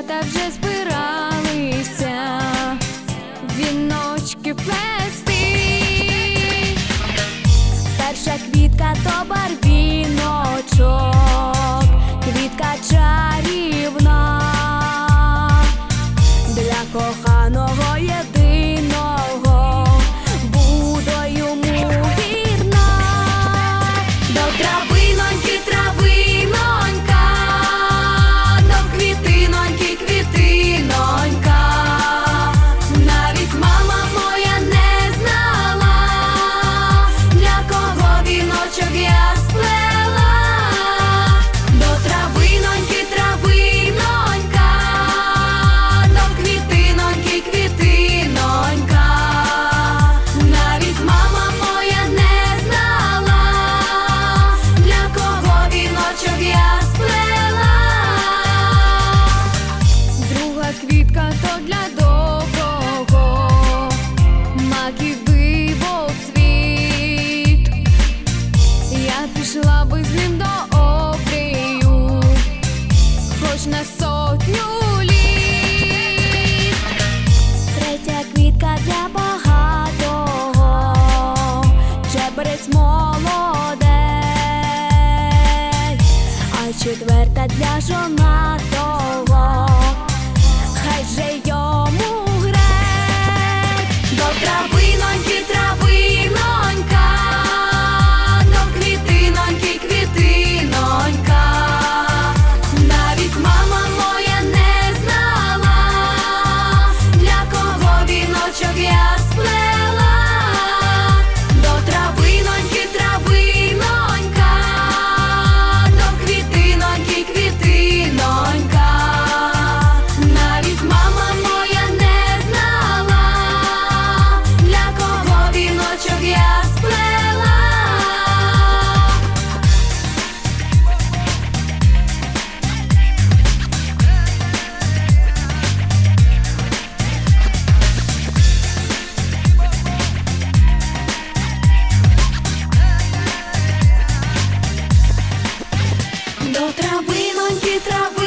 дівчата вже збиралися, віночки плести, перша квітка то барвіночок. Пішла би з ним до обрію, хоч на сотню літ третя квітка для багатого, чеберець молоде. а четверта для жонатого. Травиноньки, травиноньки